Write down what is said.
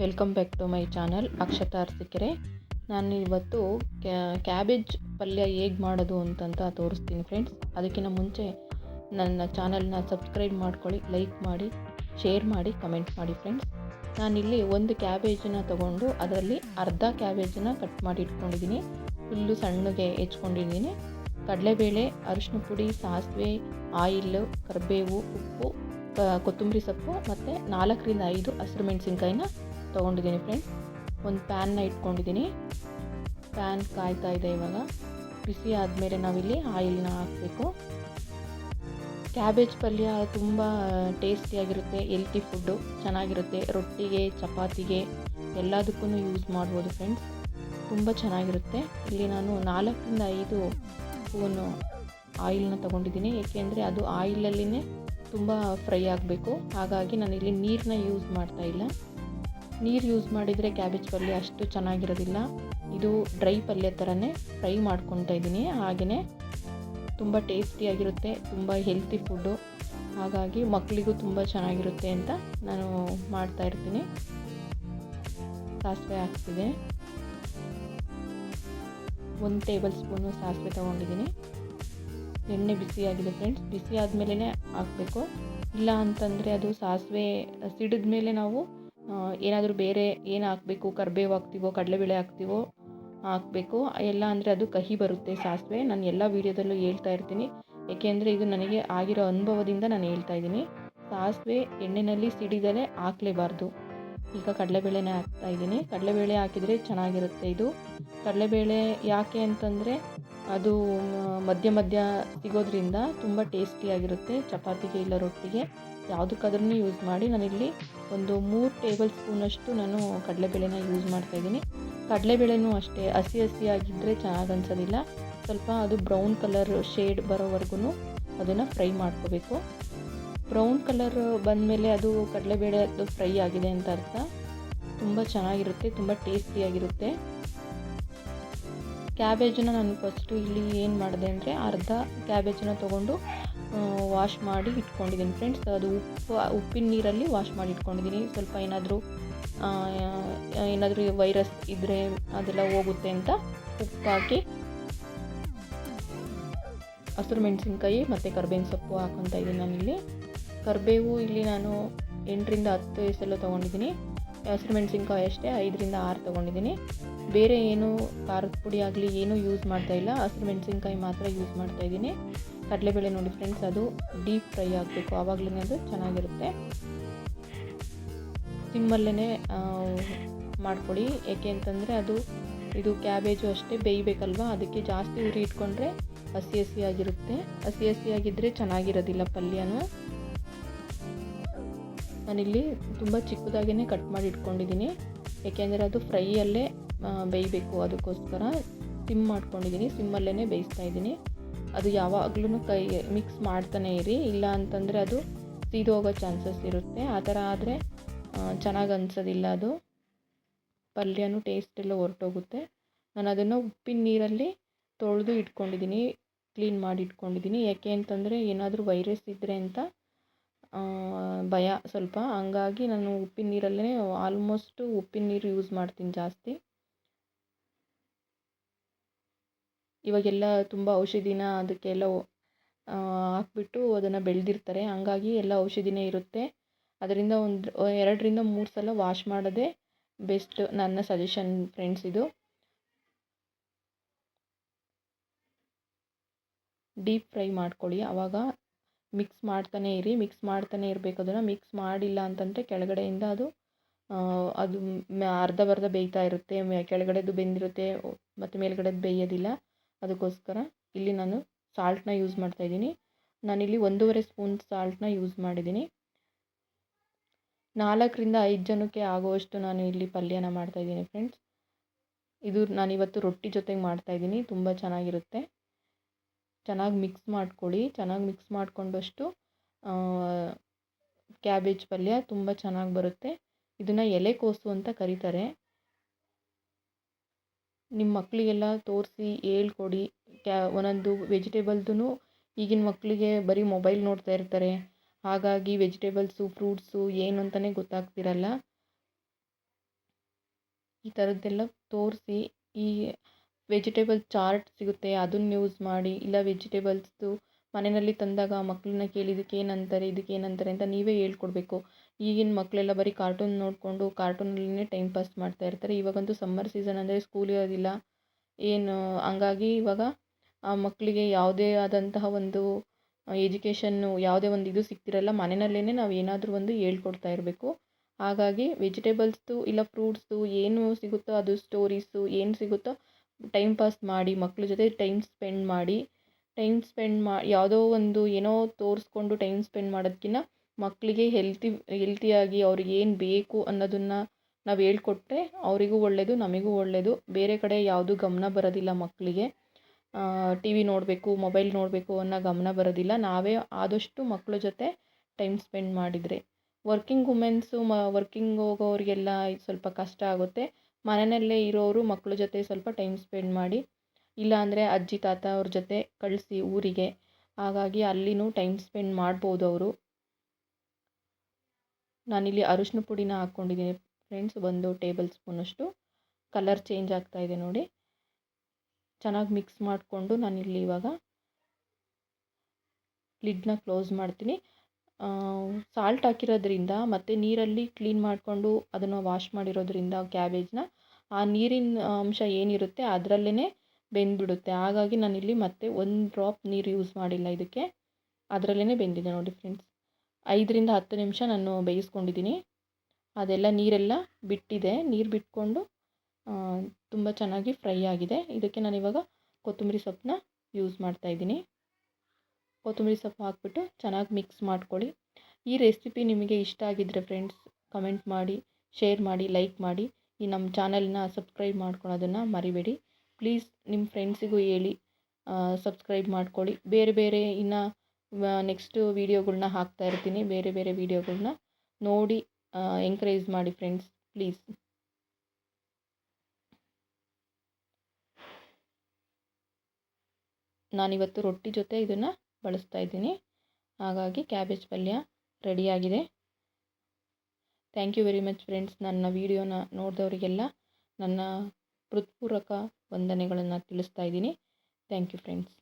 Welcome back to my channel Akshata Arsikere ನಾನು ಇವತ್ತು cabbage ಪಲ್ಯ ಹೇಗೆ ಮಾಡೋದು ಅಂತಂತ ತೋರಿಸ್ತೀನಿ ಫ್ರೆಂಡ್ಸ್ ಅದಕ್ಕಿಂತ ಮುಂಚೆ ನನ್ನ ಚಾನಲ್ನ ಸಬ್ಸ್ಕ್ರೈಬ್ ಮಾಡ್ಕೊಳ್ಳಿ ಲೈಕ್ ಮಾಡಿ ಶೇರ್ ಮಾಡಿ ಕಮೆಂಟ್ ಮಾಡಿ ಫ್ರೆಂಡ್ಸ್ ನಾನಿಲ್ಲಿ ಒಂದು ಕ್ಯಾಬೇಜನ್ನ ತೊಗೊಂಡು ಅದರಲ್ಲಿ ಅರ್ಧ ಕ್ಯಾಬೇಜನ್ನ ಕಟ್ ಮಾಡಿ ಇಟ್ಕೊಂಡಿದ್ದೀನಿ. ಫುಲ್ಲು ಸಣ್ಣಗೆ ಹೆಚ್ಕೊಂಡಿದ್ದೀನಿ. ಕಡಲೆಬೇಳೆ, ಅರಿಶಿನ ಪುಡಿ, ಸಾಸಿವೆ ಆಯಿಲ್ ಕರಿಬೇವು, ಉಪ್ಪು ಕೊತ್ತಂಬರಿ ಸೊಪ್ಪು ಮತ್ತು ನಾಲ್ಕರಿಂದ ಐದು ಹಸಿರು ಮೆಣಸಿನ್ಕಾಯಿನ ತೊಗೊಂಡಿದ್ದೀನಿ ಫ್ರೆಂಡ್ಸ್ ಒಂದು ಪ್ಯಾನ್ನ ಇಟ್ಕೊಂಡಿದ್ದೀನಿ. ಪ್ಯಾನ್ ಕಾಯ್ತಾ ಇದೆ ಇವಾಗ. ಬಿಸಿ ಆದಮೇಲೆ ನಾವಿಲ್ಲಿ ಆಯಿಲ್ನ ಹಾಕಬೇಕು. ಕ್ಯಾಬೇಜ್ ಪಲ್ಯ ತುಂಬ ಟೇಸ್ಟಿಯಾಗಿರುತ್ತೆ ಹೆಲ್ತಿ ಫುಡ್ಡು ಚೆನ್ನಾಗಿರುತ್ತೆ. ರೊಟ್ಟಿಗೆ, ಚಪಾತಿಗೆ ಎಲ್ಲದಕ್ಕೂ ಯೂಸ್ ಮಾಡ್ಬೋದು ಫ್ರೆಂಡ್ಸ್ ತುಂಬ ಚೆನ್ನಾಗಿರುತ್ತೆ. ಇಲ್ಲಿ ನಾನು ನಾಲ್ಕರಿಂದ ಐದು ಸ್ಪೂನು ಆಯಿಲ್ನ ತೊಗೊಂಡಿದ್ದೀನಿ. ಏಕೆಂದರೆ ಅದು ಆಯಿಲಲ್ಲಿನೇ ತುಂಬ ಫ್ರೈ ಆಗಬೇಕು. ಹಾಗಾಗಿ ನಾನು ಇಲ್ಲಿ ನೀರನ್ನ ಯೂಸ್ ಮಾಡ್ತಾ ಇಲ್ಲ. ನೀರು ಯೂಸ್ ಮಾಡಿದರೆ ಕ್ಯಾಬೇಜ್ ಪಲ್ಯ ಅಷ್ಟು ಚೆನ್ನಾಗಿರೋದಿಲ್ಲ. ಇದು ಡ್ರೈ ಪಲ್ಯ ಥರನೇ ಫ್ರೈ ಮಾಡ್ಕೊತಾ ಇದ್ದೀನಿ. ಹಾಗೆಯೇ ತುಂಬ ಟೇಸ್ಟಿಯಾಗಿರುತ್ತೆ ತುಂಬ ಹೆಲ್ತಿ ಫುಡ್ಡು ಹಾಗಾಗಿ ಮಕ್ಕಳಿಗೂ ತುಂಬ ಚೆನ್ನಾಗಿರುತ್ತೆ ಅಂತ ನಾನು ಮಾಡ್ತಾ ಇರ್ತೀನಿ. ಸಾಸಿವೆ ಹಾಕ್ತಿದೆ. ಒಂದು ಟೇಬಲ್ ಸ್ಪೂನು ಸಾಸಿವೆ ತೊಗೊಂಡಿದ್ದೀನಿ. ಎಣ್ಣೆ ಬಿಸಿಯಾಗಿದೆ ಫ್ರೆಂಡ್ಸ್ ಬಿಸಿ ಆದಮೇಲೆ ಹಾಕಬೇಕು. ಇಲ್ಲ ಅಂತಂದರೆ ಅದು ಸಾಸಿವೆ ಸಿಡಿದ ಮೇಲೆ ನಾವು ಏನಾದರೂ ಬೇರೆ ಏನು ಹಾಕಬೇಕು, ಕರಿಬೇವು ಹಾಕ್ತೀವೋ, ಕಡಲೆಬೇಳೆ ಹಾಕ್ತೀವೋ, ಹಾಕಬೇಕು. ಎಲ್ಲ ಅಂದರೆ ಅದು ಕಹಿ ಬರುತ್ತೆ ಸಾಸಿವೆ. ನಾನು ಎಲ್ಲ ವೀಡಿಯೋದಲ್ಲೂ ಹೇಳ್ತಾ ಇರ್ತೀನಿ. ಏಕೆಂದರೆ ಇದು ನನಗೆ ಆಗಿರೋ ಅನುಭವದಿಂದ ನಾನು ಹೇಳ್ತಾ ಇದ್ದೀನಿ. ಸಾಸಿವೆ ಎಣ್ಣೆಯಲ್ಲಿ ಸಿಡಿದಲೇ ಹಾಕಲೇಬಾರ್ದು. ಈಗ ಕಡಲೆಬೇಳೆನೇ ಹಾಕ್ತಾ ಇದ್ದೀನಿ. ಕಡಲೆಬೇಳೆ ಹಾಕಿದರೆ ಚೆನ್ನಾಗಿರುತ್ತೆ ಇದು. ಕಡಲೆಬೇಳೆ ಯಾಕೆ ಅಂತಂದರೆ ಅದು ಮಧ್ಯ ಮಧ್ಯ ಸಿಗೋದ್ರಿಂದ ತುಂಬ ಟೇಸ್ಟಿಯಾಗಿರುತ್ತೆ ಚಪಾತಿಗೆ ಇಲ್ಲ ರೊಟ್ಟಿಗೆ. ಯಾವುದಕ್ಕಾದ್ರೂ ಯೂಸ್ ಮಾಡಿ ನಾನಿಲ್ಲಿ ಒಂದು ಮೂರು ಟೇಬಲ್ ಸ್ಪೂನಷ್ಟು ನಾನು ಕಡಲೆಬೇಳೆನ ಯೂಸ್ ಮಾಡ್ತಾಯಿದ್ದೀನಿ ಕಡಲೆಬೇಳೆನೂ ಅಷ್ಟೇ, ಹಸಿ ಹಸಿಯಾಗಿದ್ದರೆ ಚೆನ್ನಾಗಿ ಅನ್ಸೋದಿಲ್ಲ. ಸ್ವಲ್ಪ ಅದು ಬ್ರೌನ್ ಕಲರ್ ಶೇಡ್ ಬರೋವರೆಗೂ ಅದನ್ನು ಫ್ರೈ ಮಾಡ್ಕೋಬೇಕು. ಬ್ರೌನ್ ಕಲರ್ ಬಂದಮೇಲೆ ಅದು ಕಡಲೆಬೇಳೆ ಅದು ಫ್ರೈ ಆಗಿದೆ ಅಂತ ಅರ್ಥ. ತುಂಬ ಚೆನ್ನಾಗಿರುತ್ತೆ, ತುಂಬ ಟೇಸ್ಟಿಯಾಗಿರುತ್ತೆ ಕ್ಯಾಬೇಜನ್ನು ನಾನು ಫಸ್ಟು ಇಲ್ಲಿ ಏನು ಮಾಡಿದೆ ಅಂದರೆ ಅರ್ಧ ಕ್ಯಾಬೇಜನ್ನು ತೊಗೊಂಡು ವಾಶ್ ಮಾಡಿ ಇಟ್ಕೊಂಡಿದ್ದೀನಿ ಫ್ರೆಂಡ್ಸ್ ಅದು ಉಪ್ಪು ಉಪ್ಪಿನ ನೀರಲ್ಲಿ ವಾಶ್ ಮಾಡಿ ಇಟ್ಕೊಂಡಿದ್ದೀನಿ. ಸ್ವಲ್ಪ ಏನಾದರೂ ಏನಾದರೂ ವೈರಸ್ ಇದ್ದರೆ ಅದೆಲ್ಲ ಹೋಗುತ್ತೆ ಅಂತ ಉಪ್ಪು ಹಾಕಿ, ಹಸಿರು ಮೆಣಸಿನ್ಕಾಯಿ ಮತ್ತು ಕರ್ಬೇವಿನ ಸೊಪ್ಪು ಹಾಕೊತಾ ಇದ್ದೀನಿ ನಾನಿಲ್ಲಿ. ಕರಿಬೇವು ಇಲ್ಲಿ ನಾನು ಎಂಟರಿಂದ ಹತ್ತು ಸಲ ತೊಗೊಂಡಿದ್ದೀನಿ. ಹಸಿರು ಮೆಣಸಿನ್ಕಾಯಿ ಅಷ್ಟೇ, ಐದರಿಂದ ಆರು ತೊಗೊಂಡಿದ್ದೀನಿ. ಬೇರೆ ಏನು ಖಾರದ ಪುಡಿ ಆಗಲಿ ಏನೂ ಯೂಸ್ ಮಾಡ್ತಾ ಇಲ್ಲ. ಹಸಿರು ಮೆಣಸಿನ್ಕಾಯಿ ಮಾತ್ರ ಯೂಸ್ ಮಾಡ್ತಾ ಇದ್ದೀನಿ. ಕಡಲೆಬೇಳೆ ನೋಡಿ ಫ್ರೆಂಡ್ಸ್ ಅದು ಡೀಪ್ ಫ್ರೈ ಆಗಬೇಕು. ಆವಾಗಲೇ ಅದು ಚೆನ್ನಾಗಿರುತ್ತೆ. ಸಿಮ್ಮಲ್ಲೇ ಮಾಡ್ಕೊಳ್ಳಿ ಏಕೆ ಅಂತಂದರೆ ಅದು, ಇದು ಕ್ಯಾಬೇಜು ಅಷ್ಟೇ ಬೇಯಬೇಕಲ್ವ? ಅದಕ್ಕೆ ಜಾಸ್ತಿ ಉರಿ ಇಟ್ಕೊಂಡ್ರೆ ಹಸಿ ಹಸಿಯಾಗಿರುತ್ತೆ ಹಸಿ ಹಸಿಯಾಗಿದ್ದರೆ ಚೆನ್ನಾಗಿರೋದಿಲ್ಲ ಪಲ್ಯನೂ. ನಾನಿಲ್ಲಿ ತುಂಬ ಚಿಕ್ಕದಾಗೇ ಕಟ್ ಮಾಡಿ ಇಟ್ಕೊಂಡಿದ್ದೀನಿ. ಏಕೆಂದರೆ ಅದು ಫ್ರೈಯಲ್ಲೇ ಬೇಯಬೇಕು. ಅದಕ್ಕೋಸ್ಕರ ಸಿಮ್ ಮಾಡ್ಕೊಂಡಿದ್ದೀನಿ. ಸಿಮ್ಮಲ್ಲೇ ಬೇಯಿಸ್ತಾ ಇದ್ದೀನಿ. ಅದು ಯಾವಾಗಲೂ ಕೈ ಮಿಕ್ಸ್ ಮಾಡ್ತಾನೆ ಇರಿ. ಇಲ್ಲ ಅಂತಂದರೆ ಅದು ಸೀದು ಹೋಗೋ ಚಾನ್ಸಸ್ ಇರುತ್ತೆ. ಆ ಥರ ಆದರೆ ಚೆನ್ನಾಗಿ ಅನ್ಸೋದಿಲ್ಲ ಅದು. ಪಲ್ಯನೂ ಟೇಸ್ಟ್ ಎಲ್ಲ ಹೊರಟೋಗುತ್ತೆ. ನಾನು ಅದನ್ನು ಉಪ್ಪಿನ ನೀರಲ್ಲಿ ತೊಳೆದು ಇಟ್ಕೊಂಡಿದ್ದೀನಿ. ಕ್ಲೀನ್ ಮಾಡಿ ಇಟ್ಕೊಂಡಿದ್ದೀನಿ. ಯಾಕೆ ಅಂತಂದರೆ ಏನಾದರೂ ವೈರಸ್ ಇದ್ದರೆ ಅಂತ ಭಯ ಸ್ವಲ್ಪ. ಹಂಗಾಗಿ ನಾನು ಉಪ್ಪಿನ ನೀರಲ್ಲೇ ಆಲ್ಮೋಸ್ಟು ಉಪ್ಪಿನ ನೀರು ಯೂಸ್ ಮಾಡ್ತೀನಿ ಜಾಸ್ತಿ. ಇವಾಗೆಲ್ಲ ತುಂಬ ಔಷಧಿನ ಅದಕ್ಕೆಲ್ಲ ಹಾಕ್ಬಿಟ್ಟು ಅದನ್ನು ಬೆಳೆದಿರ್ತಾರೆ. ಹಂಗಾಗಿ ಎಲ್ಲ ಔಷಧಿನೇ ಇರುತ್ತೆ. ಅದರಿಂದ ಒಂದು, ಎರಡರಿಂದ ಮೂರು ಸಲ ವಾಶ್ ಮಾಡೋದೇ ಬೆಸ್ಟ್ ನನ್ನ ಸಜೆಷನ್ ಫ್ರೆಂಡ್ಸ್ ಇದು. ಡೀಪ್ ಫ್ರೈ ಮಾಡ್ಕೊಳ್ಳಿ. ಆವಾಗ ಮಿಕ್ಸ್ ಮಾಡ್ತಾನೆ ಇರಿ ಮಿಕ್ಸ್ ಮಾಡ್ತಾನೆ ಇರಬೇಕು. ಅದನ್ನು ಮಿಕ್ಸ್ ಮಾಡಿಲ್ಲ ಅಂತಂದರೆ ಕೆಳಗಡೆಯಿಂದ ಅದು ಅದು ಅರ್ಧಬರ್ಧ ಬೇಯ್ತಾ ಇರುತ್ತೆ. ಕೆಳಗಡೆದು ಬೆಂದಿರುತ್ತೆ ಮತ್ತು ಮೇಲ್ಗಡೆದು ಬೇಯೋದಿಲ್ಲ ಅದಕ್ಕೋಸ್ಕರ ಇಲ್ಲಿ ನಾನು ಸಾಲ್ಟನ್ನ ಯೂಸ್ ಮಾಡ್ತಾ ಇದ್ದೀನಿ. ನಾನಿಲ್ಲಿ ಒಂದೂವರೆ ಸ್ಪೂನ್ ಸಾಲ್ಟನ್ನ ಯೂಸ್ ಮಾಡಿದ್ದೀನಿ. ನಾಲ್ಕರಿಂದ ಐದು ಜನಕ್ಕೆ ಆಗುವಷ್ಟು ನಾನು ಇಲ್ಲಿ ಪಲ್ಯನ ಮಾಡ್ತಾಯಿದ್ದೀನಿ ಫ್ರೆಂಡ್ಸ್ ಇದು ನಾನಿವತ್ತು ರೊಟ್ಟಿ ಜೊತೆಗೆ ಮಾಡ್ತಾಯಿದ್ದೀನಿ ತುಂಬ ಚೆನ್ನಾಗಿರುತ್ತೆ. ಚೆನ್ನಾಗಿ ಮಿಕ್ಸ್ ಮಾಡ್ಕೊಳ್ಳಿ ಚೆನ್ನಾಗಿ ಮಿಕ್ಸ್ ಮಾಡಿಕೊಂಡಷ್ಟು ಕ್ಯಾಬೇಜ್ ಪಲ್ಯ ತುಂಬ ಚೆನ್ನಾಗಿ ಬರುತ್ತೆ. ಇದನ್ನು ಎಲೆಕೋಸು ಅಂತ ಕರೀತಾರೆ. ನಿಮ್ಮ ಮಕ್ಕಳಿಗೆಲ್ಲ ತೋರಿಸಿ ಹೇಳ್ಕೊಡಿ. ಕ್ಯಾ, ಒಂದೊಂದು ವೆಜಿಟೇಬಲ್ದು ಈಗಿನ ಮಕ್ಕಳಿಗೆ ಬರೀ ಮೊಬೈಲ್ ನೋಡ್ತಾ ಇರ್ತಾರೆ. ಹಾಗಾಗಿ ವೆಜಿಟೇಬಲ್ಸು, ಫ್ರೂಟ್ಸು ಏನು ಅಂತಲೇ ಗೊತ್ತಾಗ್ತಿರಲ್ಲ. ಈ ಥರದ್ದೆಲ್ಲ ತೋರಿಸಿ ಈ ವೆಜಿಟೇಬಲ್ ಚಾರ್ಟ್ ಸಿಗುತ್ತೆ, ಅದನ್ನ ಯೂಸ್ ಮಾಡಿ, ಇಲ್ಲ ವೆಜಿಟೇಬಲ್ಸ್ದು ಮನೆಯಲ್ಲಿ ತಂದಾಗ ಮಕ್ಕಳನ್ನ ಕೇಳಿ ಇದಕ್ಕೆ ಏನಂತಾರೆ ಇದಕ್ಕೆ ಏನಂತಾರೆ ಅಂತ ನೀವೇ ಹೇಳ್ಕೊಡ್ಬೇಕು. ಈಗಿನ ಮಕ್ಕಳೆಲ್ಲ ಬರೀ ಕಾರ್ಟೂನ್ ನೋಡಿಕೊಂಡು ಕಾರ್ಟೂನಲ್ಲೇ ಟೈಮ್ ಪಾಸ್ ಮಾಡ್ತಾ ಇರ್ತಾರೆ. ಇವಾಗಂತೂ ಸಮ್ಮರ್ ಸೀಸನ್ ಅಂದರೆ ಸ್ಕೂಲ್ ಇರೋದಿಲ್ಲ. ಏನು, ಹಂಗಾಗಿ ಇವಾಗ ಆ ಮಕ್ಕಳಿಗೆ ಯಾವುದೇ ಆದಂತಹ ಒಂದು ಎಜುಕೇಷನ್ನು ಯಾವುದೇ ಒಂದು ಇದು ಸಿಗ್ತಿರಲ್ಲ ಮನೆಯಲ್ಲೇ ನಾವು ಏನಾದರೂ ಒಂದು ಹೇಳ್ಕೊಡ್ತಾ ಇರಬೇಕು. ಹಾಗಾಗಿ ವೆಜಿಟೇಬಲ್ಸ್ದು, ಇಲ್ಲ ಫ್ರೂಟ್ಸ್ದು ಏನು ಸಿಗುತ್ತೋ ಅದು ಸ್ಟೋರೀಸು ಏನು ಸಿಗುತ್ತೋ ಟೈಮ್ ಪಾಸ್ ಮಾಡಿ, ಮಕ್ಳ ಜೊತೆ ಟೈಮ್ ಸ್ಪೆಂಡ್ ಮಾಡಿ, ಟೈಮ್ ಸ್ಪೆಂಡ್ ಮಾ, ಯಾವುದೋ ಒಂದು ಏನೋ ತೋರಿಸ್ಕೊಂಡು ಟೈಮ್ ಸ್ಪೆಂಡ್ ಮಾಡೋದಕ್ಕಿಂತ ಮಕ್ಕಳಿಗೆ ಹೆಲ್ತಿ, ಹೆಲ್ತಿಯಾಗಿ ಅವ್ರಿಗೆ ಏನು ಬೇಕು ಅನ್ನೋದನ್ನು ನಾವು ಹೇಳ್ಕೊಟ್ರೆ ಅವರಿಗೂ ಒಳ್ಳೆಯದು ನಮಗೂ ಒಳ್ಳೆಯದು ಬೇರೆ ಕಡೆ ಯಾವುದೂ ಗಮನ ಬರೋದಿಲ್ಲ ಮಕ್ಕಳಿಗೆ ಟಿ ವಿ ನೋಡಬೇಕು, ಮೊಬೈಲ್ ನೋಡಬೇಕು ಅನ್ನೋ ಗಮನ ಬರೋದಿಲ್ಲ. ನಾವೇ ಆದಷ್ಟು ಮಕ್ಕಳ ಜೊತೆ ಟೈಮ್ ಸ್ಪೆಂಡ್ ಮಾಡಿದರೆ. ವರ್ಕಿಂಗ್ ವುಮೆನ್ಸು ಮ, ವರ್ಕಿಂಗ್ ಹೋಗೋರಿಗೆಲ್ಲ ಸ್ವಲ್ಪ ಕಷ್ಟ ಆಗುತ್ತೆ. ಮನೆಯಲ್ಲೇ ಇರೋರು ಮಕ್ಕಳ ಜೊತೆ ಸ್ವಲ್ಪ ಟೈಮ್ ಸ್ಪೆಂಡ್ ಮಾಡಿ, ಇಲ್ಲ ಅಂದರೆ ಅಜ್ಜಿ, ತಾತ ಅವ್ರ ಜೊತೆ ಕಳಿಸಿ ಊರಿಗೆ. ಹಾಗಾಗಿ ಅಲ್ಲಿನೂ ಟೈಮ್ ಸ್ಪೆಂಡ್ ಮಾಡ್ಬೋದು ಅವರು. ನಾನಿಲ್ಲಿ ಅರಿಶಿನ ಪುಡಿನ ಹಾಕ್ಕೊಂಡಿದ್ದೀನಿ. ಫ್ರೆಂಡ್ಸ್ ಒಂದು ಟೇಬಲ್ ಸ್ಪೂನಷ್ಟು ಕಲರ್ ಚೇಂಜ್ ಆಗ್ತಾ ಇದೆ ನೋಡಿ. ಚೆನ್ನಾಗಿ ಮಿಕ್ಸ್ ಮಾಡಿಕೊಂಡು ನಾನಿಲ್ಲಿ ಇವಾಗ ಲಿಡ್ನ ಕ್ಲೋಸ್ ಮಾಡ್ತೀನಿ. ಸಾಲ್ಟ್ ಹಾಕಿರೋದ್ರಿಂದ ಮತ್ತು ನೀರಲ್ಲಿ ಕ್ಲೀನ್ ಮಾಡಿಕೊಂಡು ಅದನ್ನು ವಾಶ್ ಮಾಡಿರೋದ್ರಿಂದ ಕ್ಯಾಬೇಜ್ನ ಆ ನೀರಿನ ಅಂಶ ಏನಿರುತ್ತೆ ಅದರಲ್ಲೇ ಬೆಂದ್ಬಿಡುತ್ತೆ. ಹಾಗಾಗಿ ನಾನಿಲ್ಲಿ ಮತ್ತೆ ಒಂದು ಡ್ರಾಪ್ ನೀರು ಯೂಸ್ ಮಾಡಿಲ್ಲ ಇದಕ್ಕೆ. ಅದರಲ್ಲೇ ಬೆಂದಿದೆ ನೋಡಿ ಫ್ರೆಂಡ್ಸ್ ಐದರಿಂದ ಹತ್ತು ನಿಮಿಷ ನಾನು ಬೇಯಿಸ್ಕೊಂಡಿದ್ದೀನಿ. ಅದೆಲ್ಲ ನೀರೆಲ್ಲ ಬಿಟ್ಟಿದೆ. ನೀರು ಬಿಟ್ಕೊಂಡು ತುಂಬ ಚೆನ್ನಾಗಿ ಫ್ರೈ ಆಗಿದೆ. ಇದಕ್ಕೆ ನಾನಿವಾಗ ಕೊತ್ತಂಬರಿ ಸೊಪ್ಪನ್ನ ಯೂಸ್ ಮಾಡ್ತಾಯಿದ್ದೀನಿ ಕೊತ್ತಂಬರಿ ಸೊಪ್ಪು ಹಾಕ್ಬಿಟ್ಟು ಚೆನ್ನಾಗಿ ಮಿಕ್ಸ್ ಮಾಡ್ಕೊಳ್ಳಿ. ಈ ರೆಸಿಪಿ ನಿಮಗೆ ಇಷ್ಟ ಆಗಿದ್ದರೆ ಫ್ರೆಂಡ್ಸ್ ಕಮೆಂಟ್ ಮಾಡಿ ಶೇರ್ ಮಾಡಿ ಲೈಕ್ ಮಾಡಿ. ಈ ನಮ್ಮ ಚಾನಲ್ನ ಸಬ್ಸ್ಕ್ರೈಬ್ ಮಾಡ್ಕೊಳೋದನ್ನು ಮರಿಬೇಡಿ. ಪ್ಲೀಸ್ ನಿಮ್ಮ ಫ್ರೆಂಡ್ಸಿಗೂ ಹೇಳಿ ಸಬ್ಸ್ಕ್ರೈಬ್ ಮಾಡ್ಕೊಳ್ಳಿ. ಬೇರೆ ಬೇರೆ ಇನ್ನು ನೆಕ್ಸ್ಟು ವೀಡಿಯೋಗಳನ್ನ ಹಾಕ್ತಾ ಇರ್ತೀನಿ. ಬೇರೆ ಬೇರೆ ವೀಡಿಯೋಗಳನ್ನ ನೋಡಿ ಎಂಕರೇಜ್ ಮಾಡಿ ಫ್ರೆಂಡ್ಸ್ ಪ್ಲೀಸ್ ನಾನಿವತ್ತು ರೊಟ್ಟಿ ಜೊತೆ ಇದನ್ನು ಬಳಸ್ತಾ ಇದ್ದೀನಿ. ಹಾಗಾಗಿ ಕ್ಯಾಬೇಜ್ ಪಲ್ಯ ರೆಡಿಯಾಗಿದೆ. Thank you very much friends ನನ್ನ ವೀಡಿಯೋನ ನೋಡಿದವರಿಗೆಲ್ಲ ನನ್ನ ಹೃತ್ಪೂರ್ವಕ ವಂದನೆಗಳನ್ನು ತಿಳಿಸ್ತಾ ಇದ್ದೀನಿ. Thank you friends